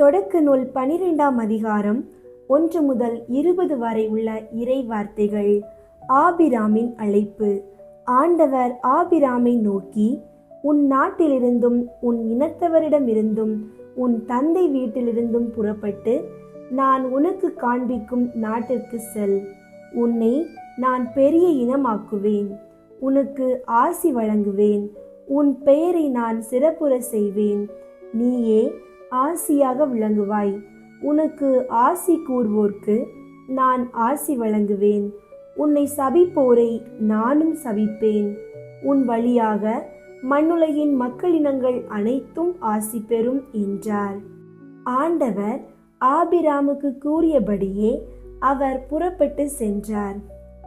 தொடக்க நூல் பனிரெண்டாம் அதிகாரம் ஒன்று முதல் இருபது வரை உள்ள இறை வார்த்தைகள் ஆபிராமின் அழைப்பு. ஆண்டவர் ஆபிராமை நோக்கி உன் நாட்டிலிருந்தும் உன் இனத்தவரிடமிருந்தும் உன் தந்தை வீட்டிலிருந்தும் புறப்பட்டு நான் உனக்கு காண்பிக்கும் நாட்டிற்கு செல். உன்னை நான் பெரிய இனமாக்குவேன். உனக்கு ஆசி வழங்குவேன். உன் பெயரை நான் சிறப்புற செய்வேன். நீயே ஆசியாக விளங்குவாய். உனக்கு ஆசி கூறுவோர்க்கு நான் ஆசி வழங்குவேன். உன்னை சபிப்போரை நானும் சபிப்பேன். உன் வழியாக மண்ணுலகின் மக்களினங்கள் அனைத்தும் ஆசி பெறும் என்றார். ஆண்டவர் ஆபிராமுக்கு கூறியபடியே அவர் புறப்பட்டு சென்றார்.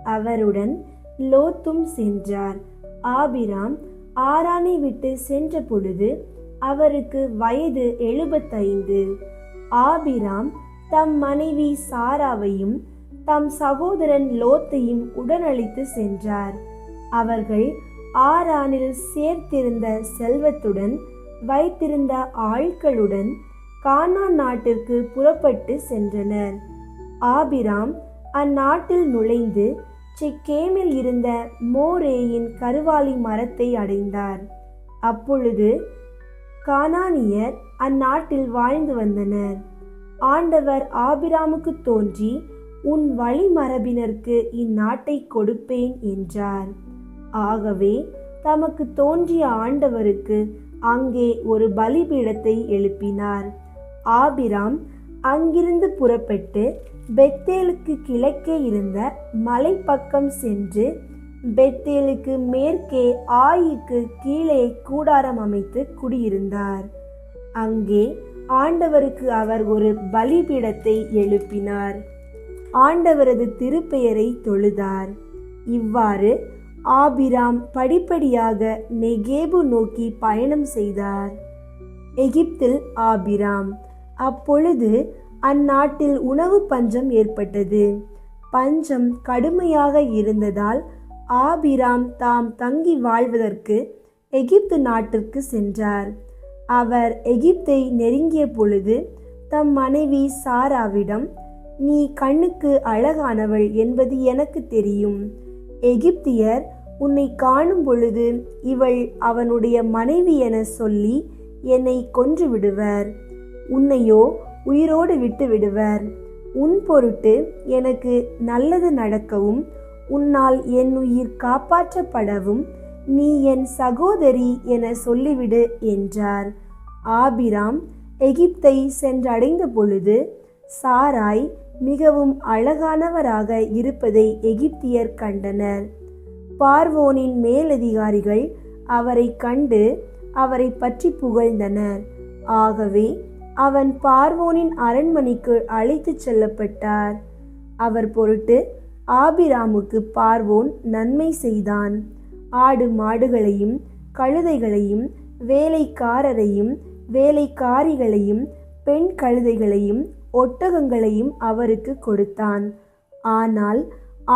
அவருடன் லோத்தும் சென்றார். ஆபிராம் ஆரானை விட்டு சென்ற பொழுது அவருக்கு வயது எழுபத்தைந்து. ஆபிராம் தம் மனைவி சாராவையும் தம் சகோதரன் லோத்தையும் உடனழைத்து சென்றார். அவர்கள் ஆரானில் சேர்த்திருந்த செல்வத்துடன் வைத்திருந்த ஆட்களுடன் கானா நாட்டிற்கு புறப்பட்டு சென்றனர். ஆபிராம் அந்நாட்டில் நுழைந்து செக்கேமில் இருந்த மோரேயின் கருவாலி மரத்தை அடைந்தார். அப்பொழுது கானானியர் அந்நாட்டில் வாழ்ந்து வந்தனர். ஆண்டவர் ஆபிராமுக்கு தோன்றி உன் வழிமரபினருக்கு இந்நாட்டை கொடுப்பேன் என்றார். ஆகவே தமக்கு தோன்றிய ஆண்டவருக்கு அங்கே ஒரு பலிபீடத்தை எழுப்பினார். ஆபிராம் அங்கிருந்து புறப்பட்டு பெத்தேலுக்கு கிழக்கே இருந்த மலைப்பக்கம் சென்று பெத்தேலுக்கு மேற்கே ஆயிக்கு கீழே கூடாரம் அமைத்து குடியிருந்தார். அங்கே ஆண்டவருக்கு அவர் ஒரு பலிபீடத்தை எழுப்பினார். ஆண்டவரது திருப்பெயரை தொழுதார். இவ்வாறு ஆபிராம் படிப்படியாக நெகேபு நோக்கி பயணம் செய்தார். எகிப்தில் ஆபிராம் அப்பொழுது அந்நாட்டில் உணவு பஞ்சம் ஏற்பட்டது. பஞ்சம் கடுமையாக இருந்ததால் ஆபிராம் தாம் தங்கி வாழ்வதற்கு எகிப்து நாட்டிற்கு சென்றார். அவர் எகிப்தை நெருங்கிய பொழுது தம் மனைவி சாராவிடம் நீ கண்ணுக்கு அழகானவள் என்பது எனக்கு தெரியும். எகிப்தியர் உன்னை காணும் பொழுது இவள் அவனுடைய மனைவி என சொல்லி என்னை கொன்று விடுவர். உன்னையோ உயிரோடு விட்டு விடுவர். உன் பொருட்டு எனக்கு நல்லது நடக்கவும் உன்னால் என் உயிர் காப்பாற்றப்படவும் நீ என் சகோதரி என சொல்லிவிடு என்றார். ஆபிராம் எகிப்தை சென்றடைந்த பொழுது சாராய் மிகவும் அழகானவராக இருப்பதை எகிப்தியர் கண்டனர். பார்வோனின் மேலதிகாரிகள் அவரை கண்டு அவரை பற்றி புகழ்ந்தனர். ஆகவே அவன் பார்வோனின் அரண்மனைக்கு அழைத்துச் செல்லப்பட்டார். அவர் பொருட்டு ஆபிராமுக்கு பார்வோன் நன்மை செய்தான். ஆடு மாடுகளையும் கழுதைகளையும் வேலைக்காரரையும் வேலைக்காரிகளையும் பெண் கழுதைகளையும் ஒட்டகங்களையும் அவருக்கு கொடுத்தான். ஆனால்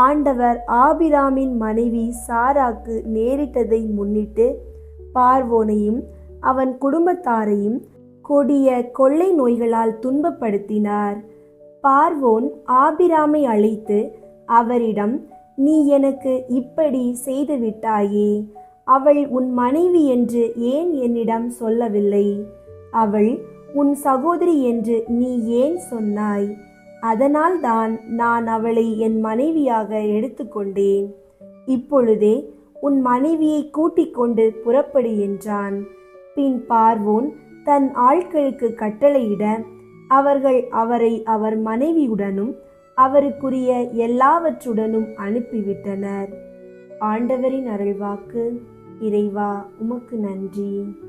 ஆண்டவர் ஆபிராமின் மனைவி சாராக்கு நேரிட்டதை முன்னிட்டு பார்வோனையும் அவன் குடும்பத்தாரையும் கொடிய கொள்ளை நோய்களால் துன்பப்படுத்தினார். பார்வோன் ஆபிராமை அழைத்து அவரிடம் நீ எனக்கு இப்படி செய்துவிட்டாயே அவள் உன் மனைவி என்று ஏன் என்னிடம் சொல்லவில்லை? அவள் உன் சகோதரி என்று நீ ஏன் சொன்னாய்? அதனால் தான் நான் அவளை என் மனைவியாக எடுத்துக்கொண்டேன். இப்பொழுதே உன் மனைவியை கூட்டிக் கொண்டு புறப்படு என்றான். பின் பார்வோன் தன் ஆட்களுக்கு கட்டளையிட அவர்கள் அவரை அவர் மனைவியுடனும் அவருக்குரிய எல்லாவற்றுடனும் அனுப்பிவிட்டனர். ஆண்டவரின் அருள்வாக்கு இறைவா உமக்கு நன்றி.